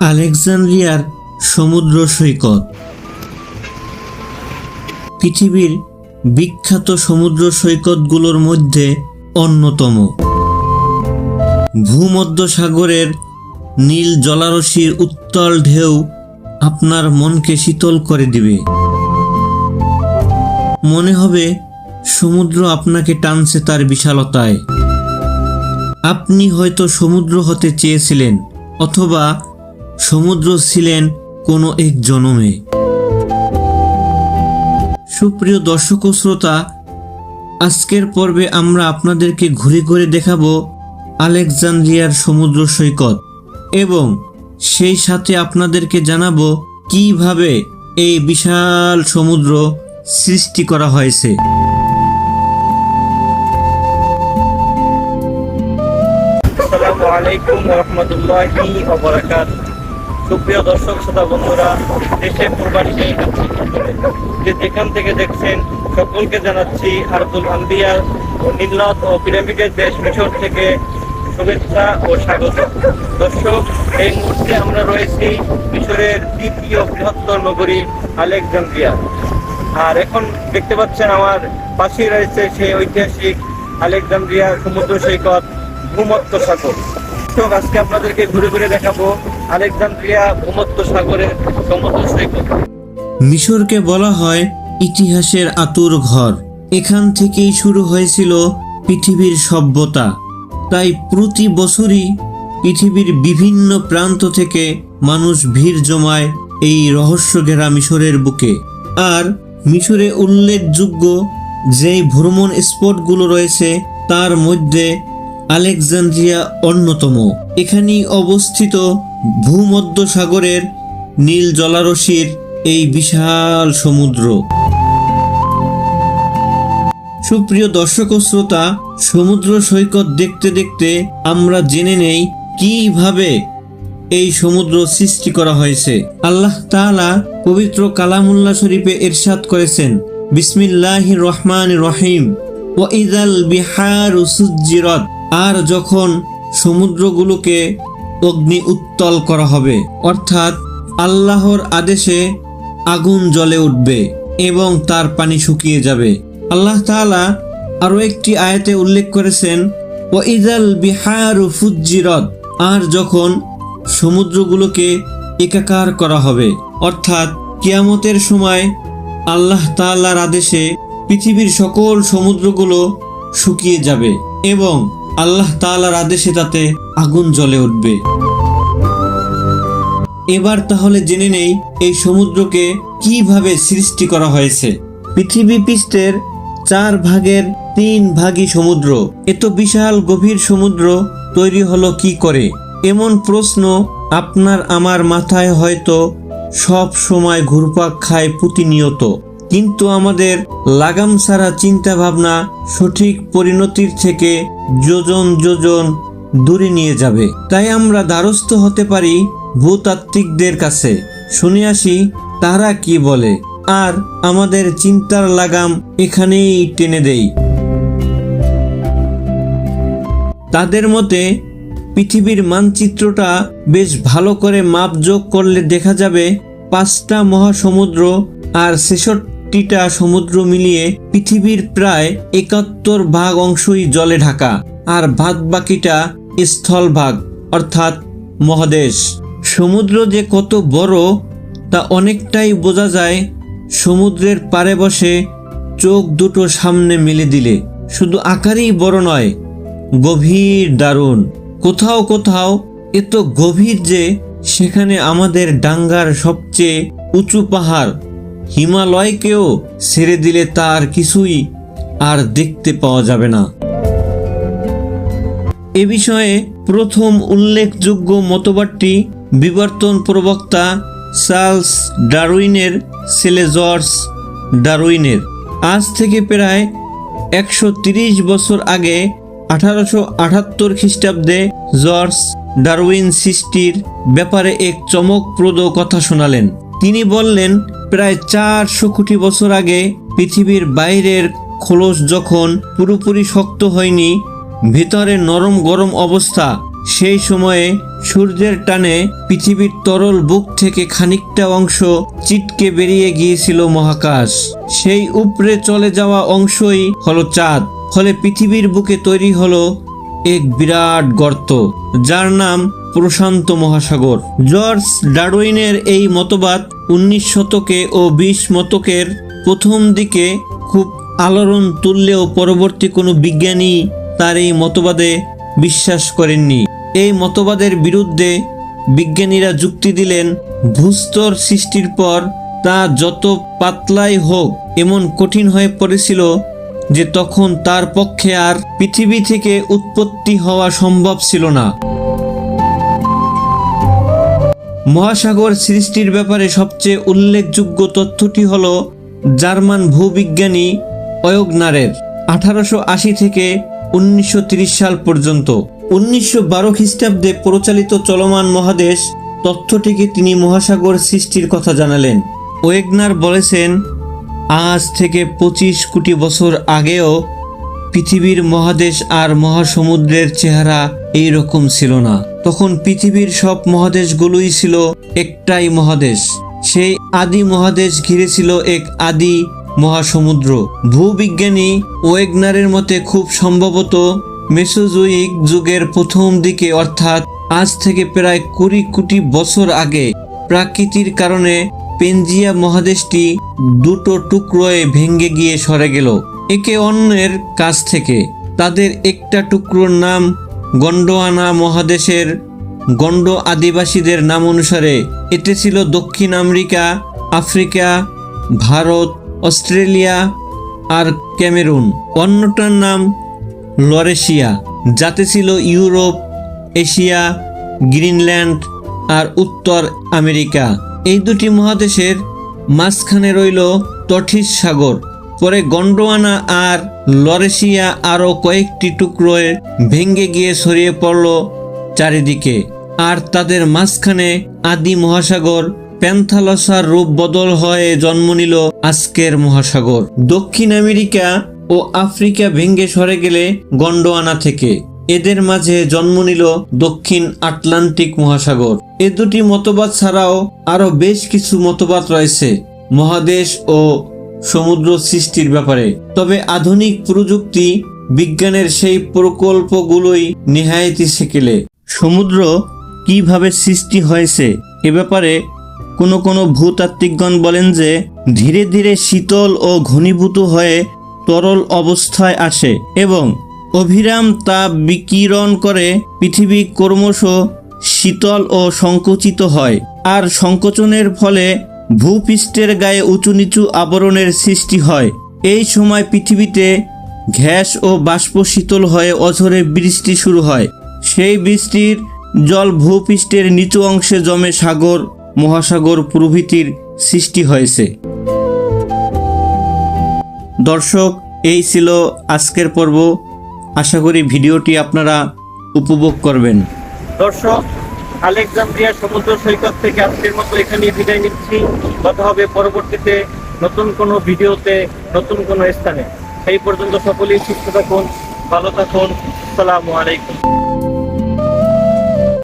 আলেকজান্দ্রিয়ার সমুদ্র সৈকত। পৃথিবীর বিখ্যাত সমুদ্র সৈকতগুলোর মধ্যে অন্যতম। ভূমধ্যসাগরের নীল জলারশির উত্তল ঢেউ আপনার মনকে শীতল করে দিবে। মনে হবে সমুদ্র আপনাকে টানছে তার বিশালতায়। আপনি হয়তো সমুদ্র হতে চেয়েছিলেন, অথবা সমুদ্র ছিলেন কোনো এক জনমে। সুপ্রিয় দর্শক শ্রোতা, আজকের পর্বে আমরা আপনাদেরকে ঘুরে ঘুরে দেখাবো আলেকজান্দ্রিয়ার সমুদ্র সৈকত এবং সেই সাথে আপনাদেরকে জানাব কীভাবে এই বিশাল সমুদ্র সৃষ্টি করা হয়েছে। আসসালামু আলাইকুম রহমতুল্লাহি সুপ্রিয় দর্শক, শ্রোতা বন্ধুরা দেশে প্রবাসী যে যেখান থেকে দেখছেন, সকলকে জানাচ্ছি আরদুল আম্বিয়া ও নীলনদ ও পিরামিডের দেশ মিশর থেকে শুভেচ্ছা ও স্বাগত। দর্শক, এই মুহূর্তে আমরা রয়েছি মিশরের দ্বিতীয় বৃহত্তর নগরী আলেকজান্দ্রিয়া আর এখন দেখতে পাচ্ছেন আমার পাশেই রয়েছে সেই ঐতিহাসিক আলেকজান্দ্রিয়া সমুদ্র সৈকত ভূমত্ত সাগর। দর্শক, আজকে আপনাদেরকে ঘুরে ঘুরে দেখাবো আলেকজান্দ্রিয়া ভূমত্ত সাগরের সমুদ্র সৈকত। মিশরকে বলা হয় ইতিহাসের আতুর ঘর। এখান থেকেই শুরু হয়েছিল পৃথিবীর সভ্যতা। তাই প্রতি বছরই পৃথিবীর বিভিন্ন প্রান্ত থেকে মানুষ ভিড় জমায় এই রহস্য ঘেরা মিশরের বুকে। আর মিশরে উল্লেখযোগ্য যেই ভ্রমণ স্পটগুলো রয়েছে তার মধ্যে আলেকজান্দ্রিয়া অন্যতম। এখানেই অবস্থিত ভূমধ্য সাগরের নীল জলারশির এই বিশাল সমুদ্র। সুপ্রিয় দর্শক শ্রোতা, সমুদ্র সৈকত দেখতে দেখতে আমরা জেনে নেই কীভাবে এই সমুদ্র সৃষ্টি করা হয়েছে। আল্লাহ তাআলা পবিত্র কালামুল্লাহ শরীফে এরশাদ করেছেন, বিসমিল্লাহির রহমান রহিম। ও বিহার সুজ্জিরত, আর যখন সমুদ্রগুলোকে অগ্নি উত্তল করা হবে, অর্থাৎ আল্লাহর আদেশে আগুন জ্বলে উঠবে এবং তার পানি শুকিয়ে যাবে। আল্লাহ তাআলা আরও একটি আয়াতে উল্লেখ করেছেন ও ইদাল বিহারু ফুজ্জিরত আর যখন সমুদ্রগুলোকে একাকার করা হবে, অর্থাৎ কিয়ামতের সময় আল্লাহ তাআলার আদেশে পৃথিবীর সকল সমুদ্রগুলো শুকিয়ে যাবে এবং আল্লাহ তাআলার আদেশে তাতে আগুন জ্বলে উঠবে। এবার তাহলে জেনে নেই এই সমুদ্রকে কীভাবে সৃষ্টি করা হয়েছে। পৃথিবী পৃষ্ঠের চার ভাগের তিন ভাগই সমুদ্র। এত বিশাল গভীর সমুদ্র, তৈরি হলো কি করে? এমন প্রশ্ন আপনার আমার মাথায় হয়তো সব সময় ঘুরপাক খায় প্রতিনিয়ত। কিন্তু আমাদের লাগাম ছাড়া চিন্তা ভাবনা সঠিক পরিণতির থেকে যোজন যোজন দূরে নিয়ে যাবে। তাই আমরা দ্বারস্থ হতে পারি ভূতাত্ত্বিকদের কাছে। শুনে আসি, তারা কি বলে? আর আমাদের চিন্তার লাগাম এখানেই টেনে দেই। তাদের মতে, পৃথিবীর মানচিত্রটা বেশ ভালো করে মাপযোগ করলে দেখা যাবে পাঁচটা মহাসমুদ্র আর ছেষট্টিটা সমুদ্র মিলিয়ে পৃথিবীর প্রায় একাত্তর ভাগ অংশই জলে ঢাকা, আর বাদ বাকিটা স্থলভাগ অর্থাৎ মহাদেশ। সমুদ্র যে কত বড়, তা অনেকটাই বোঝা যায় সমুদ্রের পারে বসে চোখ দুটো সামনে মেলে দিলে। শুধু আকারেই বড় নয়, গভীর দারুণ। কোথাও কোথাও এত গভীর যে সেখানে আমাদের ডাঙ্গার সবচেয়ে উঁচু পাহাড় হিমালয়কেও ছেড়ে দিলে তার কিছুই আর দেখতে পাওয়া যাবে না। এ বিষয়ে প্রথম উল্লেখযোগ্য মতবাদটি বিবর্তন প্রবক্তা চার্লস ডারউইনের ছেলে জর্জ ডারউইনের। আজ থেকে প্রায় একশো বছর আগে আঠারোশো আটাত্তর খ্রিস্টাব্দে জর্জ ডারউইন সৃষ্টির ব্যাপারে এক চমকপ্রদ কথা শোনালেন। তিনি বললেন প্রায় চারশো কোটি বছর আগে পৃথিবীর বাইরের খোলস যখন পুরোপুরি শক্ত হয়নি, ভিতরে নরম গরম অবস্থা, সেই সময়ে সূর্যের টানে পৃথিবীর তরল বুক থেকে খানিকটা অংশ চিটকে বেরিয়ে গিয়েছিল মহাকাশ। সেই উপরে চলে যাওয়া অংশই হলো চাঁদ, ফলে পৃথিবীর বুকে তৈরি হলো এক বিরাট গর্ত, যার নাম প্রশান্ত মহাসাগর। জর্জ ডারউইনের এই মতবাদ উনিশ শতকে ও বিশ শতকের প্রথম দিকে খুব আলোড়ন তুললেও পরবর্তী কোনো বিজ্ঞানী তার এই মতবাদে বিশ্বাস করেননি। এই মতবাদের বিরুদ্ধে বিজ্ঞানীরা যুক্তি দিলেন, ভূস্তর সৃষ্টির পর তা যত পাতলাই হোক এমন কঠিন হয়ে পড়েছিল যে তখন তার পক্ষে আর পৃথিবী থেকে উৎপত্তি হওয়া সম্ভব ছিল না। মহাসাগর সৃষ্টির ব্যাপারে সবচেয়ে উল্লেখযোগ্য তথ্যটি হল জার্মান ভূবিজ্ঞানী অয়োগনারের আঠারোশো আশি থেকে উনিশশো সাল পর্যন্ত। উনিশশো বারো খ্রিস্টাব্দে প্রচালিত চলমান মহাদেশ তথ্যটিকে তিনি মহাসাগর সৃষ্টির কথা জানালেন। ওয়েগনার বলেছেন, আজ থেকে পঁচিশ কোটি বছর আগেও পৃথিবীর মহাদেশ আর মহাসমুদ্রের চেহারা এই রকম ছিল না। তখন পৃথিবীর সব মহাদেশগুলোই ছিল একটাই মহাদেশ। সেই আদি মহাদেশ ঘিরে ছিল এক আদি মহাসমুদ্র। ভূবিজ্ঞানী ওয়েগনারের মতে খুব সম্ভবত মেসোজোয়িক যুগের প্রথম দিকে, অর্থাৎ আজ থেকে প্রায় কুড়ি কোটি বছর আগে, প্রাকৃতির কারণে পেনজিয়া মহাদেশটি দুটো টুকরোয় ভেঙে গিয়ে সরে গেল। একে অন্যের কাছ থেকে তাদের একটা টুকরোর নাম গন্ডোয়ানা মহাদেশের গন্ড আদিবাসীদের নাম অনুসারে। এতে ছিল দক্ষিণ আমেরিকা, আফ্রিকা, ভারত, অস্ট্রেলিয়া আর ক্যামেরুন। অন্যটার নাম লরেশিয়া, যাতে ছিল ইউরোপ, এশিয়া, গ্রিনল্যান্ড আর উত্তর আমেরিকা। এই দুটি মহাদেশের মাঝখানে রইল তঠিস সাগর। পরে গন্ডোয়ানা আর লরেশিয়া আরও কয়েকটি টুকরোয় ভেঙে গিয়ে ছড়িয়ে পড়ল চারিদিকে। আর তাদের মাঝখানে আদি মহাসাগর, প্যান্থালসার রূপ বদল হয়ে জন্ম নিল আজকের মহাসাগর। দক্ষিণ আমেরিকা ও আফ্রিকা ভেঙ্গে সরে গেলে গন্ডোয়ানা থেকে। এদের মাঝে জন্ম নিল দক্ষিণ আটলান্টিক মহাসাগর। এ দুটি মতবাদ ছাড়াও আরও বেশ কিছু মতবাদ রয়েছে। মহাদেশ ও সমুদ্র সৃষ্টির ব্যাপারে। তবে আধুনিক প্রযুক্তি বিজ্ঞানের সেই প্রকল্পগুলোই নেহায়েতি সেকেলে। সমুদ্র কীভাবে সৃষ্টি হয়েছে এ ব্যাপারে কোনো কোনো ভূতাত্ত্বিকগণ বলেন যে, ধীরে ধীরে শীতল ও ঘনীভূত হয়ে তরল অবস্থায় আসে এবং অভিরাম তাপ বিকিরণ করে পৃথিবী ক্রমশ শীতল ও সংকুচিত হয়। আর সংকোচনের ফলে ভূপৃষ্ঠের গায়ে উঁচু নিচু আবরণের সৃষ্টি হয়। এই সময় পৃথিবীতে ঘ্যাস ও বাষ্প শীতল হয়ে অঝরে বৃষ্টি শুরু হয়। সেই বৃষ্টির জল ভূপৃষ্ঠের নিচু অংশে জমে সাগর, মহাসাগর প্রভৃতির সৃষ্টি হয়েছে। দর্শক, এই ছিল আজকের পর্ব। আশা করি ভিডিওটি আপনারা উপভোগ করবেন। দর্শক আলেকজান্দ্রিয়া সমুদ্র সৈকত থেকে আজকের মতো এখানে বিদায় নিচ্ছি। কথা হবে পরবর্তীতে নতুন কোনো ভিডিওতে, নতুন কোনো স্থানে। সেই পর্যন্ত সকলেই সুস্থ থাকুন, ভালো থাকুন। সালামু আলাইকুম।